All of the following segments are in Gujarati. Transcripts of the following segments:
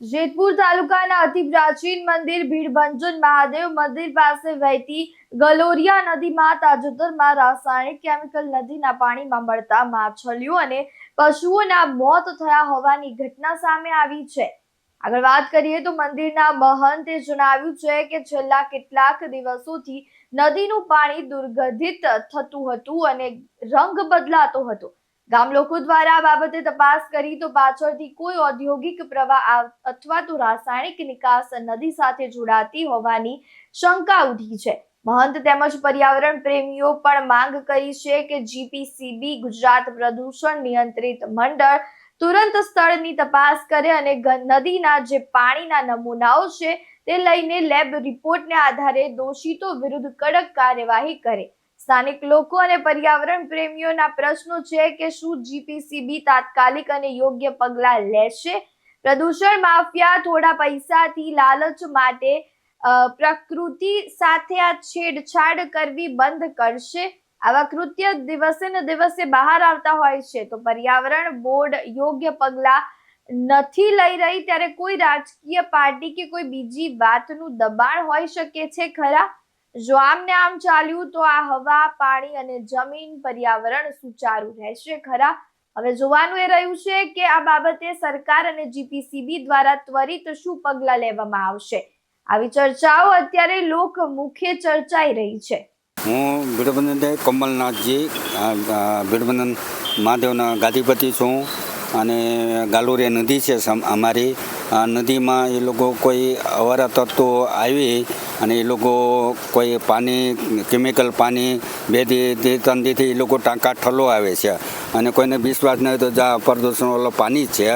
જેતપુર તાલુકાના અતિ પ્રાચીન મંદિર ભીડભંજન મહાદેવ મંદિર પાસે વહેતી ગલોરિયા નદીમાં તાજેતરમાં રાસાયણિક કેમિકલ નદીના પાણીમાં મળતા માછલીઓ અને પશુઓના મોત થયા હોવાની ઘટના સામે આવી છે. આગળ વાત કરીએ તો મંદિરના મહંતે જણાવ્યું છે કે છેલ્લા કેટલાક દિવસોથી નદીનું પાણી દુર્ગંધિત થતું હતું અને રંગ બદલાતો હતો. ગામ લોકો દ્વારા આ બાબતે તપાસ કરી તો પાછળથી કોઈ ઔદ્યોગિક પ્રવાહ અથવા તો રાસાયણિક નિકાસ નદી સાથે જોડાતી હોવાની શંકા ઉઠી છે. મહંત તેમજ પર્યાવરણ પ્રેમીઓ પણ માંગ કરી છે કે જીપીસીબી ગુજરાત પ્રદૂષણ નિયંત્રિત મંડળ, તુરંત સ્થળની તપાસ કરે અને નદીના જે પાણીના નમૂનાઓ છે તે લઈને લેબ રિપોર્ટને આધારે દોષિતો વિરુદ્ધ કડક કાર્યવાહી કરે. સ્થાનિક લોકો અને પર્યાવરણ પ્રેમીઓના પ્રશ્નો છે કે શું જીપીસીબી તાત્કાલિક અને યોગ્ય પગલાં લેશે? પ્રદૂષણ, માફિયા, થોડા પૈસાથી લાલચ માટે પ્રકૃતિ સાથે આ છેડછાડ કરવી બંધ કરશે? આવા કૃત્ય દિવસે ને દિવસે બહાર આવતા હોય છે, તો પર્યાવરણ બોર્ડ યોગ્ય પગલાં નથી લઈ રહી, ત્યારે કોઈ રાજકીય પાર્ટી કે કોઈ બીજી વાતનું દબાણ હોઈ શકે છે ખરા? જો આમને આમ ચાલ્યું તો આ હવા, પાણી અને જમીન પર્યાવરણ સુચારું રહેશે ખરા? હવે જોવાનું એ રહ્યું છે કે આ બાબતે સરકાર અને જીપીસીબી દ્વારા ત્વરિત શું પગલાં લેવામાં આવશે? આવી ચર્ચાઓ અત્યારે લોક મુખ્ય ચર્ચાઈ રહી છે. હું ભીડબંધન કમલનાથજી ભીડબંધન મહાદેવના ગાદીપતિ છું અને ગાલુરિયા નદી છે અમારી. આ નદીમાં એ લોકો કોઈ અવારા તત્વો આવી અને એ લોકો કોઈ પાણી કેમિકલ પાણી બે દી તંદીથી એ લોકો ટાંકા ઠલો આવે છે. અને કોઈને વિશ્વાસ નહીં તો જા પ્રદૂષણવાળું પાણી છે.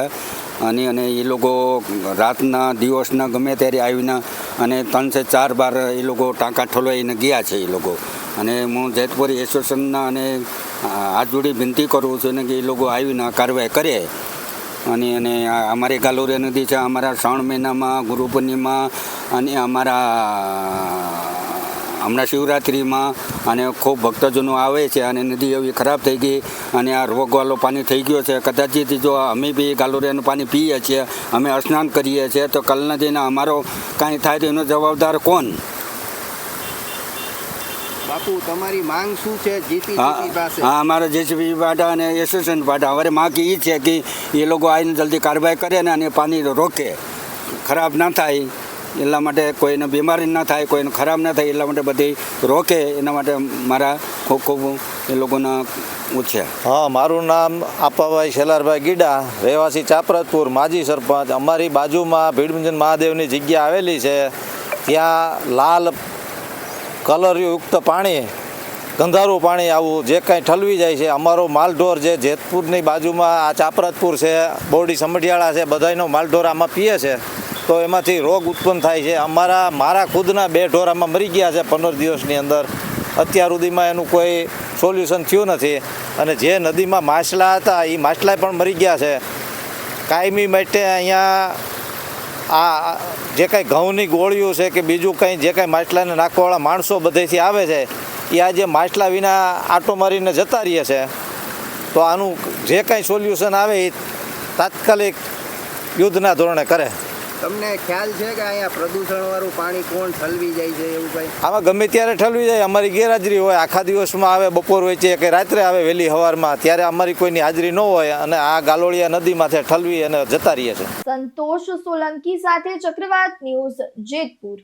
અને અને એ લોકો રાતના, દિવસના ગમે ત્યારે આવીને અને ત્રણસે ચાર બાર એ લોકો ટાંકા ઠોલવાઈને ગયા છે એ લોકો. અને હું જેતપુરી એસોસિએશનના અને હાથ જોડી વિનંતી કરું છું ને કે એ લોકો આવીને કાર્યવાહી કરે. અને અને અમારે ગાલોરી નદી છે, અમારા શ્રાવણ મહિનામાં, ગુરુ પૂર્ણિમા અને અમારા હમણાં શિવરાત્રિમાં અને ખૂબ ભક્તજનો આવે છે અને નદી એવી ખરાબ થઈ ગઈ અને આ રોગવાળો પાણી થઈ ગયો છે. કદાચિત જો અમે બી ગાલોરિયાનું પાણી પીએ છીએ, અમે સ્નાન કરીએ છીએ, તો કલના જઈને અમારો કાંઈ થાય તો એનો જવાબદાર કોણ? બાપુ તમારી માંગ શું છે? હા જીપીસીબી પાસે. હા અમારા જેસીબી પાટા અને એસોસિએશન પાટા હવે માંગ એ છે કે એ લોકો આવીને જલ્દી કાર્યવાહી કરે ને અને પાણી રોકે. ખરાબ ના થાય. એટલા માટે કોઈને બીમારી ના થાય કોઈને ખરાબ ના થાય એટલા માટે બધી રોકે. એના માટે મારા ખૂબ ખૂબ એ લોકોના છે હા મારું નામ આપાભાઈ શેલારભાઈ ગીડા રહેવાસી ચાપરતપુર માજી સરપંચ. અમારી બાજુમાં ભીડમંજન મહાદેવની જગ્યા આવેલી છે. ત્યાં લાલ કલરયુક્ત પાણી, ગંધારું પાણી આવું જે કાંઈ ઠલવી જાય છે, અમારો માલઢોર જે જેતપુરની બાજુમાં આ ચાપરતપુર છે, બોરડી સમઢિયાળા છે, બધાયનો માલઢોર આમાં પીએ છે, તો એમાંથી રોગ ઉત્પન્ન થાય છે. અમારા, મારા ખુદના બે ઢોર આમાં મરી ગયા છે પંદર દિવસની અંદર. અત્યાર સુધીમાં એનું કોઈ સોલ્યુશન થયું નથી. અને જે નદીમાં માછલા હતા એ માછલા પણ મરી ગયા છે. કાયમી માટે અહીંયા આ જે કાંઈ ઘઉંની ગોળીઓ છે કે બીજું કંઈ જે કાંઈ માછલાને નાખવાવાળા માણસો બધેથી આવે છે, એ આજે માછલા વિના આટો મારીને જતા રહીએ છે, તો આનું જે કાંઈ સોલ્યુશન આવે એ તાત્કાલિક યુદ્ધના ધોરણે કરે. તમને ખ્યાલ છે કે અહીંયા પ્રદૂષણ વાળું પાણી કોણ ઠલવી જાય છે એવું કઈ? આમાં ગમે ત્યારે ઠલવી જાય અમારી ગેરહાજરી હોય આખા દિવસમાં આવે બપોર હોય છે કે રાત્રે આવે વહેલી હવારમાં ત્યારે અમારી કોઈની હાજરી ન હોય અને આ ગાલોળિયા નદીમાંથી ઠલવી અને જતા રહીએ છે સંતોષ સોલંકી સાથે ચક્રવાત ન્યૂઝ જેતપુર.